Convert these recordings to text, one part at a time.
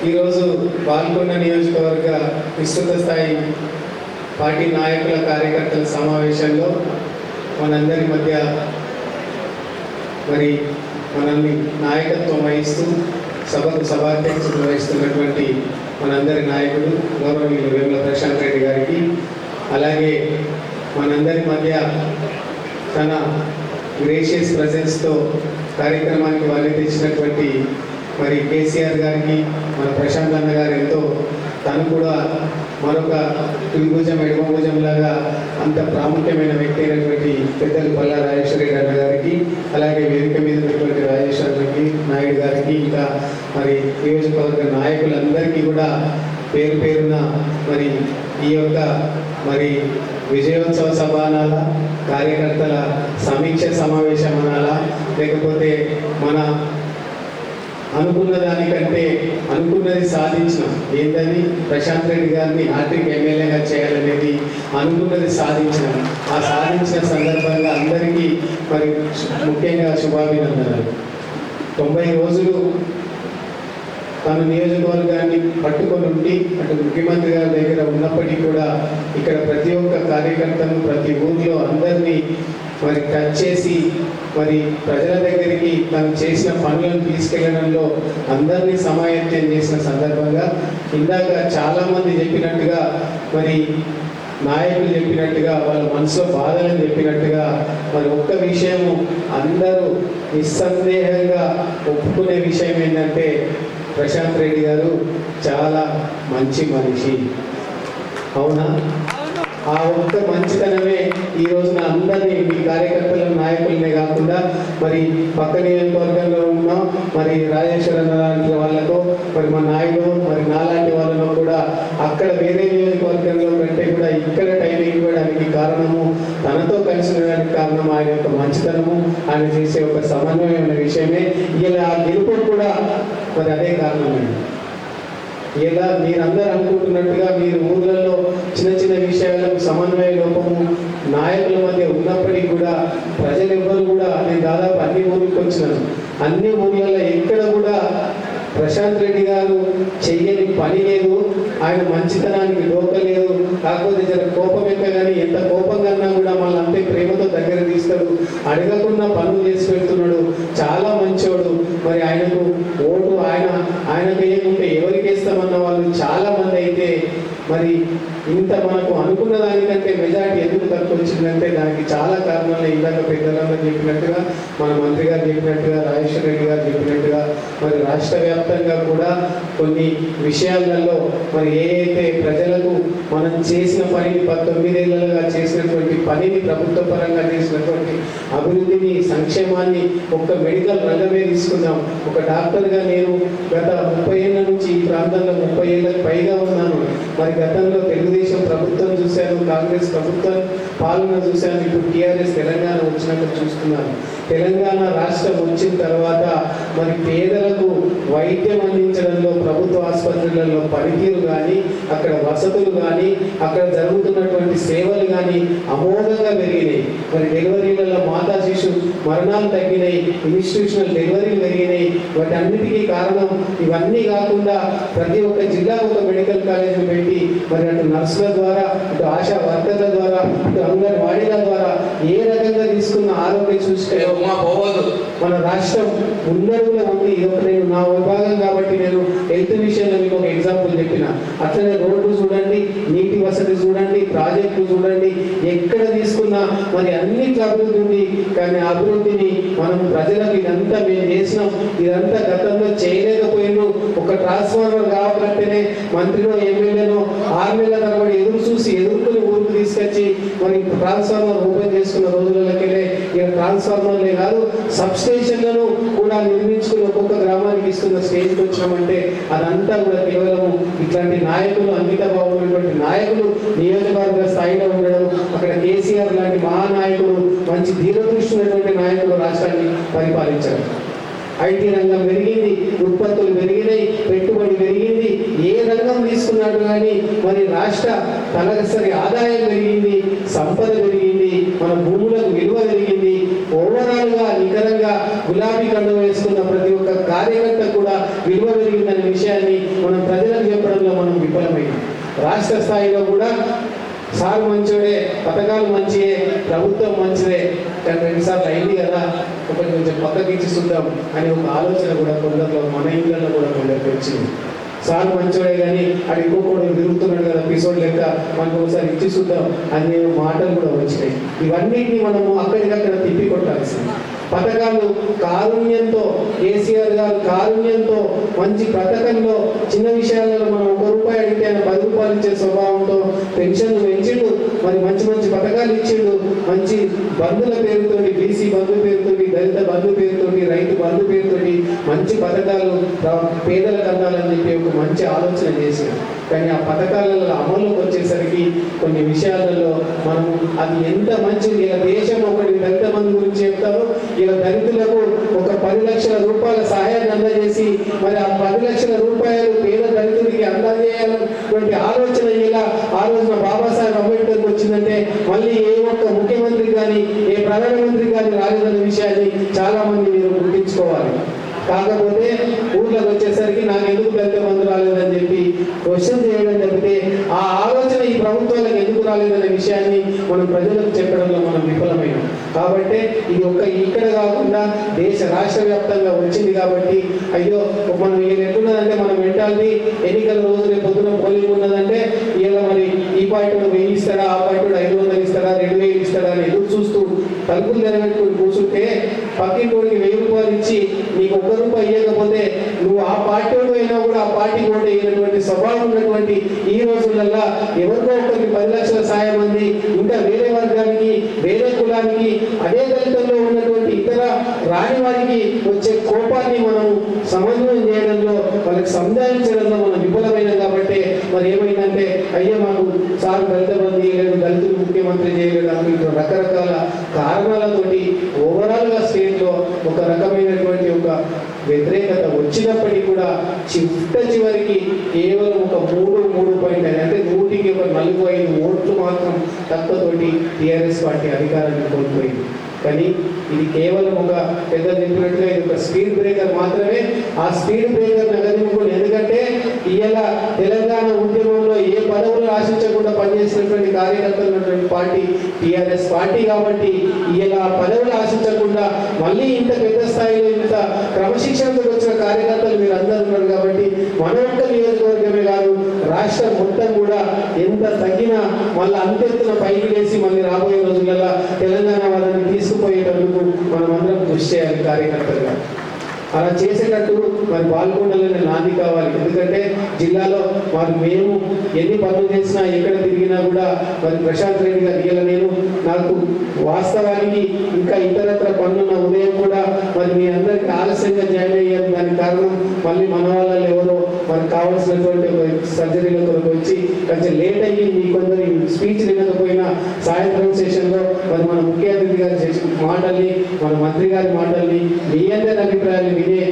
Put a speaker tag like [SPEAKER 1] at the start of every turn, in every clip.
[SPEAKER 1] ఈరోజు పాల్గొన్న నియోజకవర్గ విస్తృత స్థాయి పార్టీ నాయకుల కార్యకర్తల సమావేశంలో మనందరి మధ్య మరి మనల్ని నాయకత్వం వహిస్తూ సభకు సభాధ్యక్షులు వహిస్తున్నటువంటి మనందరి నాయకుడు గౌరవనీయులు వేముల ప్రశాంత్ రెడ్డి గారికి అలాగే మనందరి మధ్య తన గ్రేషియస్ ప్రజెన్స్తో కార్యక్రమానికి వాళ్ళు తెచ్చినటువంటి మరి కేసీఆర్ గారికి మన ప్రశాంత్ అన్న గారు ఎంతో తను కూడా మరొక కుడిభుజం ఎడమభుజం లాగా అంత ప్రాముఖ్యమైన వ్యక్తి అయినటువంటి పెద్దలు పల్లా రాజేశ్వర రెడ్డి అన్న గారికి అలాగే వేదిక మీద ఉన్నటువంటి రాజేశ్వర రెడ్డి నాయుడు గారికి ఇంకా మరి నియోజకవర్గ నాయకులందరికీ కూడా పేరు పేరున మరి ఈ యొక్క మరి విజయోత్సవ సభ కార్యకర్తల సమీక్ష సమావేశం అనాలా లేకపోతే మన అనుకున్న దానికంటే అనుకున్నది సాధించిన ఏంటని ప్రశాంత్ రెడ్డి గారిని ఆర్థిక ఎమ్మెల్యేగా చేయాలనేది అనుకున్నది సాధించినాం ఆ సాధించిన సందర్భంగా అందరికీ మరి ముఖ్యంగా శుభాభినందనలు. తొంభై రోజులు తన నియోజకవర్గాన్ని పట్టుకొని ఉండి అటు ముఖ్యమంత్రి గారి దగ్గర ఉన్నప్పటికీ కూడా ఇక్కడ ప్రతి ఒక్క కార్యకర్తను ప్రతి ఊర్లో అందరినీ మరి టచ్ చేసి మరి ప్రజల దగ్గరికి తను చేసిన పనులను తీసుకెళ్ళడంలో అందరినీ సమాయత్తం చేసిన సందర్భంగా ఇందాక చాలా మంది చెప్పినట్టుగా మరి నాయకులు చెప్పినట్టుగా వాళ్ళ మనసులో బాధలను చెప్పినట్టుగా మరి ఒక్క విషయము అందరూ నిస్సందేహంగా ఒప్పుకునే విషయం ఏంటంటే ప్రశాంత్ రెడ్డి గారు చాలా మంచి మనిషి. అవునా. ఆ ఒక్క మంచితనమే ఈ రోజున అందరినీ మీ కార్యకర్తల నాయకులనే కాకుండా మరి పక్క నియోజకవర్గంలో ఉన్న మరి రాజేశ్వర లాంటి వాళ్ళకు మరి మా నాయుడు మరి నాలాంటి వాళ్ళను కూడా అక్కడ వేరే నియోజకవర్గంలో కంటే కూడా ఇక్కడ టైం ఇవ్వడానికి కారణము తనతో కలిసి ఉండడానికి కారణం ఆయన యొక్క మంచితనము ఆయన చేసే ఒక సమన్వయమైన విషయమే. ఇలా ఆ గెలుపు కూడా మరి అదే కారణమండి ఇలా మీరందరూ అనుకుంటున్నట్టుగా మీరు ఊర్లలో చిన్న చిన్న విషయాలకు సమన్వయ లోపము నాయకుల మధ్య ఉన్నప్పటికీ కూడా ప్రజలు ఎవ్వరు కూడా నేను దాదాపు అన్ని ఊరికి వచ్చినాను. అన్ని ఊర్లలో ఎక్కడ కూడా ప్రశాంత్ రెడ్డి గారు చెయ్యని పని లేదు. ఆయన మంచితనానికి లోక లేదు. కాకపోతే జర కోపం ఎక్క కానీ ఎంత కోపం కన్నా కూడా మళ్ళీ అంతే ప్రేమతో దగ్గర తీస్తాడు అడగకుండా పనులు చేసి పెడుతున్నాడు చాలా మంచోడు మరి ఆయనకు ఓటు ఆయన ఆయనకు వేయకుంటే ఎవరికి వేస్తామన్న వాళ్ళు చాలా మంది అయితే మరి ఇంత మనకు అనుకున్న దానికంటే మెజార్టీ ఎందుకు తక్కువ వచ్చిందంటే దానికి చాలా కారణాలు. ఇందాక పెద్దలందరూ చెప్పినట్టుగా మన మంత్రి గారు చెప్పినట్టుగా రాజేశ్వర రెడ్డి గారు చెప్పినట్టుగా మరి రాష్ట్ర వ్యాప్తంగా కూడా కొన్ని విషయాలలో మరి ఏ అయితే ప్రజలకు మనం చేసిన పనిని పంతొమ్మిదేళ్ళగా చేసినటువంటి పనిని ప్రభుత్వ పరంగా చేసినటువంటి అభివృద్ధిని సంక్షేమాన్ని ఒక్క మెడికల్ రంగమే తీసుకుందాం. ఒక డాక్టర్గా నేను గత ముప్పై ఏళ్ళ నుంచి ఈ ప్రాంతంలో ముప్పై ఏళ్ళకి పైగా ఉన్నాను. మరి గతంలో తెలుగుదేశం ప్రభుత్వం చూశాను కాంగ్రెస్ ప్రభుత్వం పాలన చూశాను. ఇప్పుడు టీఆర్ఎస్ తెలంగాణ వచ్చినట్టు చూస్తున్నాను. తెలంగాణ రాష్ట్రం వచ్చిన తర్వాత తర్వాత మరి పేదలకు వైద్యం అందించడంలో ప్రభుత్వ ఆసుపత్రులలో పనితీరు కానీ అక్కడ వసతులు కానీ అక్కడ జరుగుతున్నటువంటి సేవలు కానీ అమోఘంగా పెరిగినాయి. మరి డెలివరీలలో మాతా శిశు మరణాలు తగ్గినాయి. ఇన్స్టిట్యూషనల్ డెలివరీలు పెరిగినాయి. వాటి అన్నిటికీ కారణం ఇవన్నీ కాకుండా ప్రతి ఒక్క జిల్లా ఒక మెడికల్ కాలేజ్ పెట్టి మరి అటు నర్సుల ద్వారా అటు ఆశా వర్కర్ల ద్వారా అటు అంగన్వాడీల ద్వారా ఆరోగ్య చూస్తే
[SPEAKER 2] ఉమా పోవద్దు.
[SPEAKER 1] మన రాష్ట్రం ముందడుగులో ఉంది. ఒక నేను నా విభాగం కాబట్టి నేను హెల్త్ విషయంలో మీకు ఒక ఎగ్జాంపుల్ చెప్పిన. అట్లనే రోడ్లు చూడండి నీటి వసతి చూడండి ప్రాజెక్టులు చూడండి ఎక్కడ తీసుకున్నా మరి అన్నిటి అభివృద్ధి ఉంది కానీ అభివృద్ధిని మనం ప్రజలకు ఇదంతా మేము చేసినాం. ఇదంతా గతంలో చేయలేకపోయినాం ఒక ట్రాన్స్ఫార్మర్ కావాలంటేనే మంత్రినో ఎమ్మెల్యేనో ఆరు నెలల తరబడి ఎదురు చూసి ఎదుర్కొని ఊరికి తీసుకొచ్చి మరి ట్రాన్స్ఫార్మర్ ఓపెన్ చేసుకున్న రోజులకెళ్ళే ట్రాన్స్ఫార్మర్లే కాదు సబ్ స్టేషన్లను కూడా నిర్మించుకుని ఒక్కొక్క గ్రామానికి ఇస్తున్న స్టేజ్కి వచ్చామంటే అదంతా కూడా కేవలం ఇట్లాంటి నాయకులు అంకిత ఉన్నటువంటి నాయకులు నియోజకవర్గ స్థాయిలో ఉండడం అక్కడ కేసీఆర్ లాంటి మహానాయకులు మంచి దీర్ఘదృష్టి ఉన్నటువంటి నాయకులు రాష్ట్రాన్ని పరిపాలించారు ఐటీ రంగం పెరిగింది ఉత్పత్తులు పెరిగినాయి పెట్టుబడి పెరిగింది ఏ రంగం తీసుకున్నాడు కానీ మరి రాష్ట్ర తలసరి ఆదాయం పెరిగింది సంపద పెరిగింది మన భూములకు విలువ పెరిగింది. ఓవరాల్గా నికరంగా గులాబీ కళ్ళు వేసుకున్న ప్రతి ఒక్క కార్యకర్త కూడా విలువ పెరిగిందనే విషయాన్ని మనం ప్రజలకు చెప్పడంలో మనం విఫలమైంది రాష్ట్ర స్థాయిలో కూడా సాగు మంచివే పథకాలు మంచియే ప్రభుత్వం మంచిదే. కానీ రెండుసార్లు అయింది కదా ఒకటి కొంచెం పక్కకిచ్చి చూద్దాం అనే ఒక ఆలోచన కూడా కొందరు మన ఇళ్ళలో కూడా కొందరికి వచ్చింది. సార్ మంచోడే కానీ అది ఇంకొకటి తిరుగుతున్నాడు కదా ఎపిసోడ్ లెక్క మనకు ఒకసారి ఇచ్చి చూద్దాం. అనే మాటలు కూడా వచ్చినాయి ఇవన్నిటిని మనము అక్కడికక్కడ తిప్పి కొట్టాల్సింది పథకాలు కారుణ్యంతో కేసీఆర్ గారు కారుణ్యంతో మంచి పథకంలో చిన్న విషయాలలో మనం ఒక రూపాయి అడిగితే ఆయన పది రూపాయలు ఇచ్చే స్వభావంతో పెన్షన్ పెంచిండు మరి మంచి మంచి పథకాలు ఇచ్చిండు. మంచి బంధుల పేరుతోటి బీసీ బంధు పేరుతోటి దళిత బంధు పేరుతోటి రైతు బంధు పేరుతోటి మంచి పథకాలు పేదలకు అందాలని చెప్పి ఒక మంచి ఆలోచన చేశారు. కానీ ఆ పథకాలలో అమలుకి వచ్చేసరికి కొన్ని విషయాలలో మనం అది ఎంత మంచిది ఇలా దేశం ఒకటి దళిత మంది గురించి చెప్తారు ఇలా దళితులకు ఒక పది లక్షల రూపాయల సహాయాన్ని అందజేసి మరి ఆ పది లక్షల రూపాయలు పేద దళితుడికి అందజేయాలన్నటువంటి ఆలోచన ఇలా ఆ రోజున బాబాసాహెబ్ అంబేద్కర్కి వచ్చిందంటే మళ్ళీ ఏ ఒక్క ముఖ్యమంత్రి కానీ ఏ ప్రధానమంత్రి కానీ రాలేదన్న విషయాన్ని చాలా మంది మీరు గుర్తించుకోవాలి. కాకపోతే ఊర్లోకి వచ్చేసరికి నాకు ఎందుకు దళిత క్వశ్చన్ చేయడం జరిగితే ఆ ఆలోచన ఈ ప్రభుత్వాలకు ఎందుకు రాలేదనే విషయాన్ని మనం ప్రజలకు చెప్పడంలో మనం విఫలమైనాం. కాబట్టి ఇది ఒక్క ఇక్కడ కాకుండా దేశ రాష్ట్ర వ్యాప్తంగా వచ్చింది కాబట్టి అయ్యో మనం ఇది ఎట్లున్నదంటే మనం మెంటాలిటీ ఎన్నికల రోజు రేపు పొద్దున పోలింగ్ ఉన్నదంటే ఇలా మరి ఈ పాయింట్ వెయ్యి ఇస్తాడా ఆ పాయింట్ ఐదు వందలు ఇస్తాడా రెండు వేలు ఇస్తాడా అని ఎదురు చూస్తూ తలుపులు తెరగట్టుకుని కూర్చుంటే పక్కింటోడికి వెయ్యి రూపాయలు ఇచ్చి నీకు ఒక్క రూపాయి ఇవ్వకపోతే నువ్వు ఆ పార్టీ అయినా కూడా ఆ పార్టీ కూడా అయినటువంటి స్వభావం ఉన్నటువంటి ఈ రోజులల్లా ఎవరికో ఒకరికి పది లక్షల సాయం అంది. ఇంకా వేరే వర్గానికి వేరే కులానికి అదే దళితంలో ఉన్నటువంటి ఇతర రాని వారికి వచ్చే కోపాన్ని మనం సమన్వయం చేయడంలో వాళ్ళకి సంధానించడంలో మనం విఫలమైన కాబట్టి మరి ఏమైందంటే అయ్యో మాకు సార్ దళిత బంధు చేయలేదు దళితులు ముఖ్యమంత్రి చేయలేదు అని రకరకాల కారణాలతోటి ఒక రకమైనటువంటి ఒక వ్యతిరేకత వచ్చినప్పటికీ కూడా చిట్ట చివరికి కేవలం ఒక మూడు మూడు పాయింట్ ఐదు అంటే నూటికి ఒక నలుగు ఐదు ఓట్లు మాత్రం తక్కువతోటి టీఆర్ఎస్ పార్టీ అధికారాన్ని కోల్పోయింది. కానీ ఇది కేవలం ఒక పెద్ద చెప్పినట్టుగా ఇది ఒక స్పీడ్ బ్రేకర్ మాత్రమే. ఆ స్పీడ్ బ్రేకర్ నగదింపుకుని ఎందుకంటే ఇవాళ తెలంగాణ ఉద్యమంలో ఏ పదవులు ఆశించకుండా పనిచేసినటువంటి కార్యకర్తలు ఉన్నటువంటి పార్టీ టీఆర్ఎస్ పార్టీ కాబట్టి ఇవాళ పదవులు ఆశించకుండా మళ్ళీ ఇంత పెద్ద స్థాయిలో ఇంత క్రమశిక్షణతో వచ్చిన కార్యకర్తలు మీరు అందరూ ఉన్నారు కాబట్టి మన యొక్క నియోజకవర్గమే కాదు రాష్ట్రం మొత్తం కూడా ఎంత తగ్గినా మళ్ళీ అంతెత్తున పైకి వేసి మళ్ళీ రాబోయే రోజులలో తెలంగాణ వాళ్ళని తీసుకుపోయేటందుకు మనమందరం కృషి చేయాలి కార్యకర్తలుగా. అలా చేసేటట్టు మరి పాల్గొండలనే నాంది కావాలి. ఎందుకంటే జిల్లాలో మరి మేము ఎన్ని పనులు చేసినా ఎక్కడ తిరిగినా కూడా మరి ప్రశాంత్ రెడ్డి గారు ఇవాళ నేను నాకు వాస్తవానికి ఇంకా ఇతరత్ర పనులున్న ఉదయం కూడా మరి మీ అందరికి ఆలస్యంగా జాయిన్ అయ్యాను దానికి కారణం మళ్ళీ మన వాళ్ళ మనకు కావాల్సినటువంటి ఒక సర్జరీల కొరకు వచ్చి కొంచెం లేట్ అయ్యి మీ కొందరి స్పీచ్ వినకపోయినా సాయంత్రం సెషన్లో మరి మన ముఖ్య అతిథి గారు చేసిన మాటల్ని మన మంత్రి గారి మాటల్ని మీ అందరి అభిప్రాయాలు వినే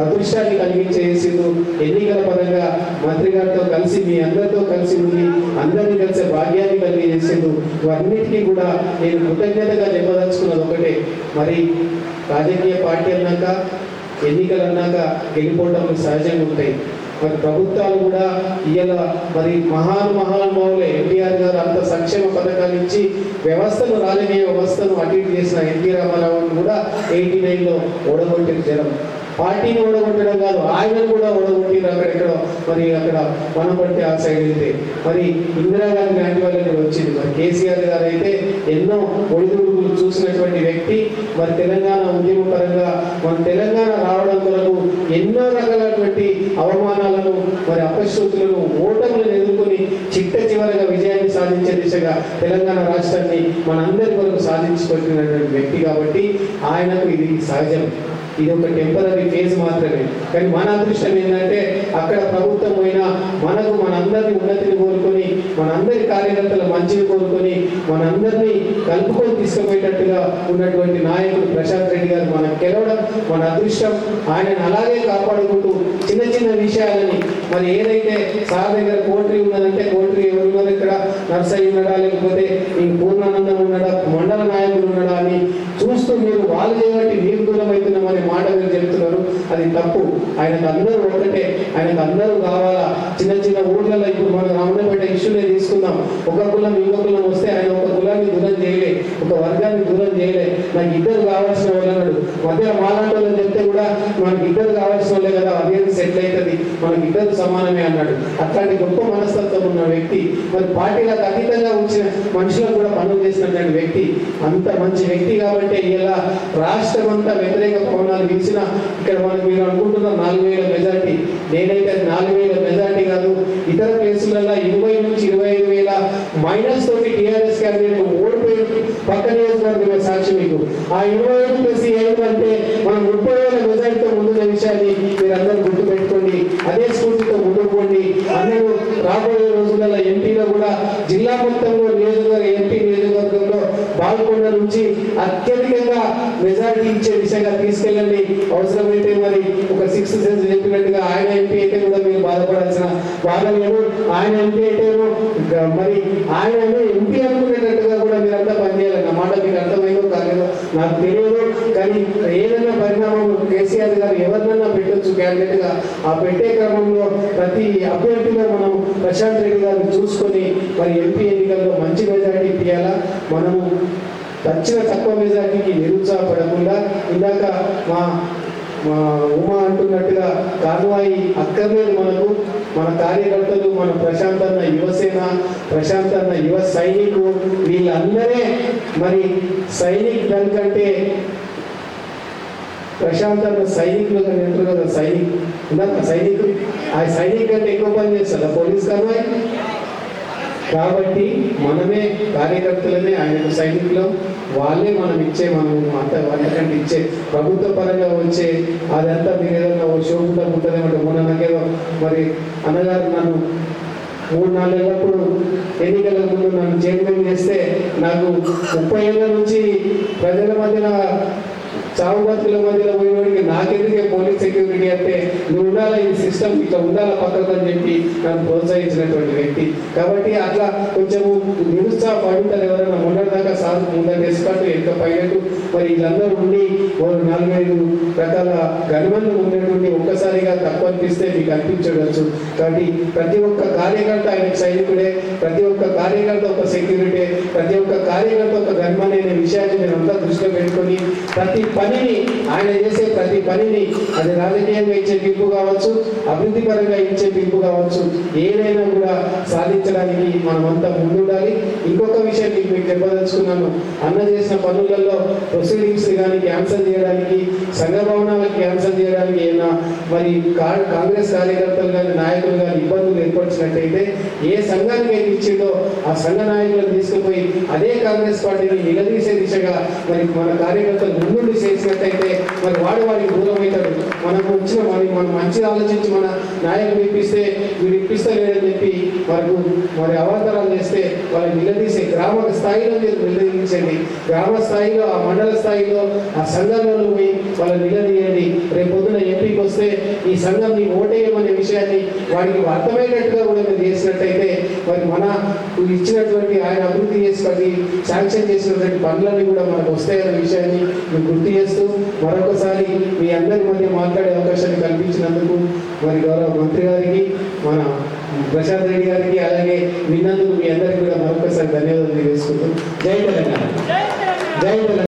[SPEAKER 1] అదృష్టాన్ని కలిగించేసిండు. ఎన్నికల పరంగా మంత్రి గారితో కలిసి మీ అందరితో కలిసి ఉండి అందరినీ కలిసే భాగ్యాన్ని కలిగజేసిండు. ఇవన్నిటికీ కూడా నేను కృతజ్ఞతగా చెప్పదలుచుకున్నది ఒకటే. మరి రాజకీయ పార్టీ అన్నాక ఎన్నికలు అన్నాక గెలిపోవటం సహజంగా ఉంటాయి. మరి ప్రభుత్వాలు కూడా ఇవాళ మరి మహాను మహానుభావులు ఎన్టీఆర్ గారు అంత సంక్షేమ పథకాలు ఇచ్చి వ్యవస్థను రాజకీయ వ్యవస్థను అటు ఇటు చేసిన ఎన్టీ రామారావును కూడా ఎయిటీ నైన్లో ఓడగొట్టిన జనం. పార్టీని ఓడగొట్టడం కాదు ఆయన కూడా ఓడగొట్టిరు అక్కడెక్కడ మరి అక్కడ మనం ఆ సైడ్ అయితే. మరి ఇందిరాగాంధీ లాంటి వాళ్ళని వచ్చింది. మరి కేసీఆర్ గారు అయితే ఎన్నో ఒడిదుడుకులు చూసినటువంటి వ్యక్తి. మరి తెలంగాణ ఉద్యమ పరంగా మన తెలంగాణ రావడం కొరకు ఎన్నో రకాలైనటువంటి అవమానాలను మరి అపశృతులను ఓటములను ఎదుర్కొని చిట్ట చివరగా విజయాన్ని సాధించే దిశగా తెలంగాణ రాష్ట్రాన్ని మనందరి కొరకు సాధించుకొచ్చినటువంటి వ్యక్తి కాబట్టి ఆయనకు ఇది సహజం. ఇది ఒక టెంపరీ ఫేజ్ మాత్రమే. కానీ మన అదృష్టం ఏంటంటే అక్కడ ప్రభుత్వం పోయినా మనకు మనందరినీ ఉన్నతిని మనందరి కార్యకర్తల మంచిని కోరుకొని మనందరినీ కలుపుకొని తీసుకుపోయేటట్టుగా ఉన్నటువంటి నాయకుడు ప్రశాంత్ రెడ్డి గారు మనకు గెలవడం మన అదృష్టం ఆయనను అలాగే కాపాడుకుంటూ చిన్న చిన్న విషయాలని మరి ఏదైతే సార్ దగ్గర కోట్రీ ఉన్నదంటే కోట్రీ ఎవరు ఇక్కడ? నర్సయ్య ఉన్నాడా? లేకపోతే ఈ పూర్ణానందం ఉన్నాడా? మండల నాయకులు ఉన్నాడా అని చూస్తూ మీరు వాళ్ళు చేయబట్టి మీరు దూరం అవుతున్నామనే మాట మీరు చెప్తున్నారు. అది తప్పు. ఆయనకు అందరూ ఒకటే ఆయనకు అందరూ కావాలా? చిన్న చిన్న ఊర్లలో ఇప్పుడు మనం రామన్నపేట ఇష్యూనే తీసుకుందాం. ఒక కులం ఇంకో కులం వస్తే ఆయన ఒక కులాన్ని దూరం చేయలే. ఒక వర్గాన్ని దూరం చేయలే. నాకు ఇద్దరు కావాల్సిన వాళ్ళు అన్నాడు. మధ్య మాలాంటి వాళ్ళని చెప్తే కూడా మనకి ఇద్దరు కావాల్సిన వాళ్ళే కదా. అదే సెటిల్ అవుతుంది. మనకి ఇద్దరు సమానమే అన్నాడు. అట్లాంటి గొప్ప మనస్తత్వం ఉన్న వ్యక్తి మరి పార్టీలకు అతీతంగా వచ్చిన మనుషులకు కూడా పనులు చేసినటువంటి వ్యక్తి అంత మంచి వ్యక్తి కాబట్టి ఇలా రాష్ట్రం అంతా వ్యతిరేక పవనాలు వీసిన ఇక్కడ మనకు మీరు అనుకుంటున్న నాలుగు వేల మెజార్టీ నేనైతే అది నాలుగు వేల మెజార్టీ కాదు ఇతర ప్లేసులలో ఇరవై నుంచి ఇరవై ఐదు వేల మైనస్ తోటి టీఆర్ఎస్ క్యాండిడేట్ ఓడిపోయి పక్క నియోజకవర్గం సాక్షి మీకు. ఆ ఇరవై ఐదు ప్లస్ ఈ అంటే మనం ముప్పై వేల మెజార్టీతో ముందున్న విషయాన్ని మీరందరూ గుర్తు పెట్టుకోండి అదే స్ఫూర్తితో ముందుకు పోండి అందరూ రాబోయే రోజులలో ఎంపీలో కూడా జిల్లా మొత్తంలో నియోజకవర్గ ఎంపీ నియోజకవర్గంలో బాల్కొండ నుంచి అత్యధికంగా మెజారిటీ ఇచ్చే దిశగా తీసుకెళ్ళండి. అవసరమైతే మరి ఒక సిక్స్త్ సెన్స్ చెప్పినట్టుగా ఆయన ఎంపీ అయితే కూడా మీరు బాధపడాల్సిన బాధ లేదు. ఆయన ఎంపీ అయితే మరి ఆయన ఎంపీ అనుకునేటట్టుగా కూడా మీరంతా పనిచేయాలి. మాట మీకు అర్థమైందో నాకు తెలియదు కానీ ఏదైనా పరిణామం కేసీఆర్ గారు ఎవరినైనా పెట్టొచ్చు క్యాండిడేట్గా ఆ పెట్టే క్రమంలో ప్రతి అభ్యర్థిగా మనం ప్రశాంత్ రెడ్డి గారిని చూసుకొని మరి ఎంపీ ఎన్నికల్లో మంచి మెజారిటీ తీయాలా మనము వచ్చిన తక్కువ మెజార్టీకి నిరుత్సాహపడకుండా ఇందాక మా మా ఉమా అంటున్నట్టుగా కాన్వాయి అక్కర్లేదు మనకు. మన కార్యకర్తలు మన ప్రశాంత్ అన్న యువసేన ప్రశాంత్ అన్న యువ సైనికు వీళ్ళందరే మరి సైనిక్ దాని కంటే ప్రశాంత్ అన్న సైనికులు కానీ అంటారు కదా సైనిక్. ఇందాక సైనికులు? ఆ సైనిక్ కంటే ఎక్కువ పని చేస్తుందా పోలీస్ కాన్వాయ్ కాబట్టి మనమే కార్యకర్తలనే ఆయనకు సైనికులు. వాళ్ళే మనం ఇచ్చే మనం అంత అంతకంటే ఇచ్చే ప్రభుత్వ పరంగా వచ్చే అదంతా మీరు ఏదైనా ఓ షోపుతా ఉంటుందేమంటే మొన్న నాకేదో మరి అన్నగారు నన్ను మూడు నాలుగేళ్ళప్పుడు ఎన్నికల ముందు నన్ను చైర్మన్ చేస్తే నాకు ముప్పై ఏళ్ళ నుంచి ప్రజల మధ్యన చావు బతుకుల మధ్యలో పోయేవాడికి నాకెందుకే పోలీస్ సెక్యూరిటీ అంటే నువ్వు ఉండాలా ఈ సిస్టమ్ ఇట్లా ఉండాలా పక్కకు అని చెప్పి నన్ను ప్రోత్సహించినటువంటి వ్యక్తి. కాబట్టి అట్లా కొంచెము నిరుత్సాహపడుతారు ఎవరైనా. మొన్నటిదాకా సార్ ముందర ఎంత పైనట్టు మరి వీళ్ళందరూ ఉండి ఓ నాలుగైదు రకాల గణమంది ఉన్నటువంటి ఒక్కసారిగా తక్కువ అనిపిస్తే మీకు అనిపించవచ్చు. కాబట్టి ప్రతి ఒక్క కార్యకర్త ఆయన సైనికుడే ప్రతి ఒక్క కార్యకర్త ఒక సెక్యూరిటీ ప్రతి ఒక్క కార్యకర్త ఒక గన్మన్ అనే విషయాన్ని నేను అంతా దృష్టిలో పెట్టుకొని ప్రతి పనిని ఆయన చేసే ప్రతి పనిని అది రాజకీయంగా ఇచ్చే పిలుపు కావచ్చు అభివృద్ధి పరంగా ఇచ్చే పిలుపు కావచ్చు ఏదైనా కూడా సాధించడానికి మనమంతా ముందుండాలి. ఇంకొక విషయం మీకు మీకు చెప్పదలుచుకున్నాను. అన్న చేసిన పనులలో ప్రొసీడింగ్స్ కానీ క్యాన్సల్ చేయడానికి సంఘ భవనాలకు క్యాన్సల్ చేయడానికి ఏమైనా మరి కా- కాంగ్రెస్ కార్యకర్తలు కానీ నాయకులు కానీ ఇబ్బందులు ఏర్పరిచినట్టయితే ఏ సంఘానికి అయితే ఇచ్చిందో ఆ సంఘ నాయకులను తీసుకుపోయి అదే కాంగ్రెస్ పార్టీని నిలదీసే దిశగా మరి మన కార్యకర్తలు ముందుండి చేసినట్టయితే మరి వాడు వాడికి దూరం అవుతాడు మనకు వచ్చిన మరి మనం మంచిగా ఆలోచించి మన నాయకులు ఇప్పిస్తే వీడు ఇప్పిస్తలేదని చెప్పి వారికి మరి అవతారాలు చేస్తే వారిని నిలదీసే గ్రామ స్థాయిలో మీరు నిలదీయించండి. గ్రామ స్థాయిలో ఆ మండల స్థాయిలో ఆ సంఘంలో పోయి వాళ్ళని నిలదీయండి. రేపు పొద్దున ఎంపీకి వస్తే ఈ సంఘం నీ ఓటేయమనే విషయాన్ని వాడికి అర్థమయ్యేటట్టుగా కూడా మీరు చేసినట్టయితే మరి మన ఇచ్చినటువంటి ఆయన అభివృద్ధి చేసుకొని శాంక్షన్ చేసినటువంటి పనులన్నీ కూడా మనకు వస్తాయన్న విషయాన్ని మేము గుర్తు చేస్తూ మరొకసారి మీ అందరి మధ్య మాట్లాడే అవకాశాన్ని కల్పించినందుకు మరి గౌరవ మంత్రి గారికి మన ప్రశాంత్ రెడ్డి గారికి అలాగే విన్నందుకు మీ అందరికీ కూడా మరొకసారి ధన్యవాదాలు తెలియజేసుకుంటూ. జై తెలంగాణ. జై తెలంగాణ.